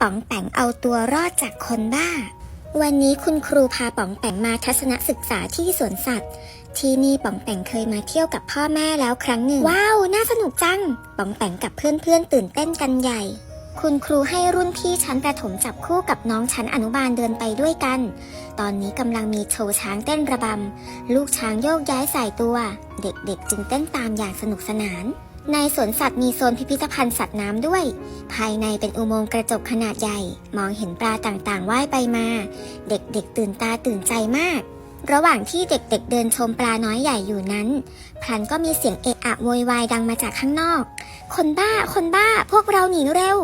ป๋องแปงเอาตัวรอดจากคนบ้า วันนี้คุณครูพาป๋องแปงมาทัศนศึกษาที่สวนสัตว์ ที่นี่ป๋องแปงเคยมาเที่ยวกับพ่อแม่แล้วครั้งหนึ่ง ว้าว น่าสนุกจัง ป๋องแปงกับเพื่อนๆตื่นเต้นกันใหญ่ คุณครูให้รุ่นพี่ชั้นประถมจับคู่กับน้องชั้นอนุบาลเดินไปด้วยกัน ตอนนี้กำลังมีโชว์ช้างเต้นระบำ ลูกช้างโยกย้ายสายตัว เด็กๆ จึงเต้นตามอย่างสนุกสนาน ในสวนสัตว์มีโซนพิพิธภัณฑ์สัตว์น้ำด้วย ภายในเป็นอุโมงค์กระจกขนาดใหญ่ มองเห็นปลาต่างๆว่ายไปมา เด็กๆ ตื่นตาตื่นใจมาก ระหว่างที่เด็กๆเดินชมปลาน้อยใหญ่อยู่นั้น พลันก็มีเสียงเอะอะโวยวายดังมาจากข้างนอก คนบ้า คนบ้า พวกเราหนีเร็ว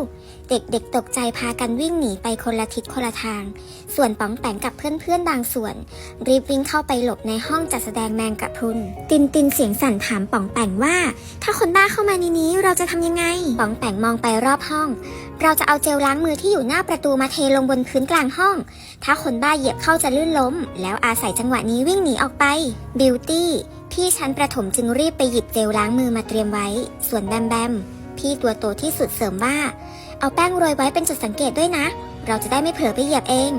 เด็กๆตกใจพากันวิ่งหนีไปคนละทิศคนละทาง ส่วนป๋องแปงกับเพื่อนๆบางส่วน รีบวิ่งเข้าไปหลบในห้องจัดแสดงแมงกะพรุน ตินตินเสียงสั่นถามป๋องแปงว่า ถ้าคนบ้าเข้ามาในนี้เราจะทำยังไง ป๋องแปงมองไปรอบห้อง เราจะเอาเจลล้างมือที่อยู่หน้าประตูมาเทลงบนพื้นกลางห้อง ถ้าคนบ้าเหยียบเข้าจะลื่นล้ม แล้วอาศัยจังหวะนี้วิ่งหนีออกไปบิวตี้พี่ชั้นประถมจึงรีบไปหยิบเจลล้างมือมาเตรียมไว้ ส่วนแบมแบมพี่ตัวโตที่สุดเสริมว่า เอาแป้งโรยไว้เป็นจุดสังเกตด้วยนะ เราจะได้ไม่เผลอไปเหยียบเอง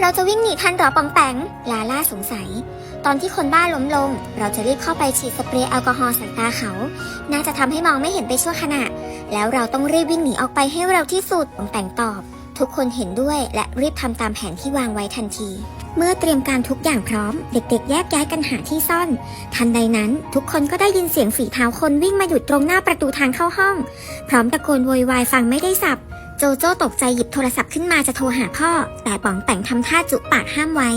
เราจะวิ่งหนีทันหรอปองแปงลาล่าสงสัย ตอนที่คนบ้าล้มลง เราจะรีบเข้าไปฉีดสเปรย์แอลกอฮอล์ใส่ตาเขา น่าจะทำให้มองไม่เห็นไปชั่วขณะ แล้วเราต้องรีบวิ่งหนีออกไปให้เร็วที่สุดปองแปงตอบ ทุกคนเห็นด้วยและรีบทำตามแผนที่วางไว้ทันที เมื่อเตรียมการทุกอย่างพร้อม เด็กๆ แยกย้ายกันหาที่ซ่อน ทันใดนั้นทุกคนก็ได้ยินเสียงฝีเท้าคนวิ่งมาหยุดตรงหน้าประตูทางเข้าห้อง พร้อมตะโกนโวยวายฟังไม่ได้สับโจโจ้ตกใจหยิบโทรศัพท์ขึ้นมาจะโทรหาพ่อ แต่ป๋องแปงทำท่าจุปากห้ามไว้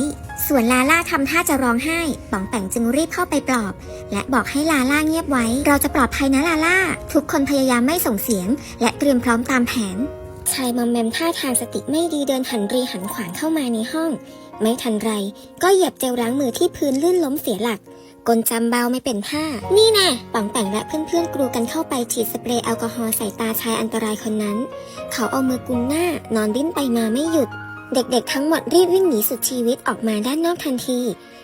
ส่วนลาล่าทำท่าจะร้องไห้ป๋องแปงจึงรีบเข้าไปปลอบ และบอกให้ลาล่าเงียบไว้ เราจะปลอดภัยนะลาล่า ทุกคนพยายามไม่ส่งเสียง และเตรียมพร้อมตามแผน ชายมอมแมมท่าทางสติไม่ดีเดินหันรีหันขวางเข้ามาในห้อง ไม่ทันไร ก็เหยียบเจลล้างมือที่พื้นลื่นล้มเสียหลักกลจำเบาไม่เป็นท่า นี่แน่ป๋องแปงและเพื่อนๆกรูกันเข้าไปฉีดสเปรย์แอลกอฮอล์ใส่ตาชายอันตรายคนนั้น เขาเอามือกุมหน้านอนดิ้นไปมาไม่หยุด เด็กๆทั้งหมดรีบวิ่งหนีสุดชีวิตออกมาด้านนอกทันที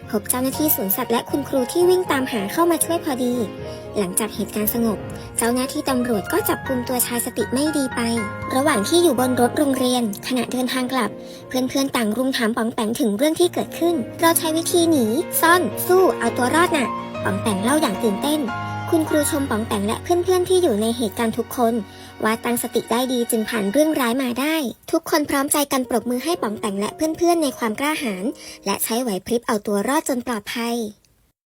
พบเจ้าหน้าที่สวนสัตว์และคุณครูที่วิ่งตามหาเข้ามาช่วยพอดี หลังจากเหตุการณ์สงบ เจ้าหน้าที่ตำรวจก็จับกลุ่มตัวชายสติไม่ดีไป ระหว่างที่อยู่บนรถโรงเรียน ขณะเดินทางกลับ เพื่อนๆต่างรุมถามป๋องแปงถึงเรื่องที่เกิดขึ้น เราใช้วิธีหนี ซ่อน สู้เอาตัวรอดน่ะป๋องแปงเล่าอย่างตื่นเต้น คุณครูชมป๋องแปงและเพื่อนๆที่อยู่ในเหตุการณ์ทุกคน ว่าตั้งสติได้ดีจึงผ่านเรื่องร้ายมาได้ ทุกคนพร้อมใจกันปรบมือให้ป๋องแต่งและเพื่อนๆในความกล้าหาญและใช้ไหวพริบเอาตัวรอดจนปลอดภัย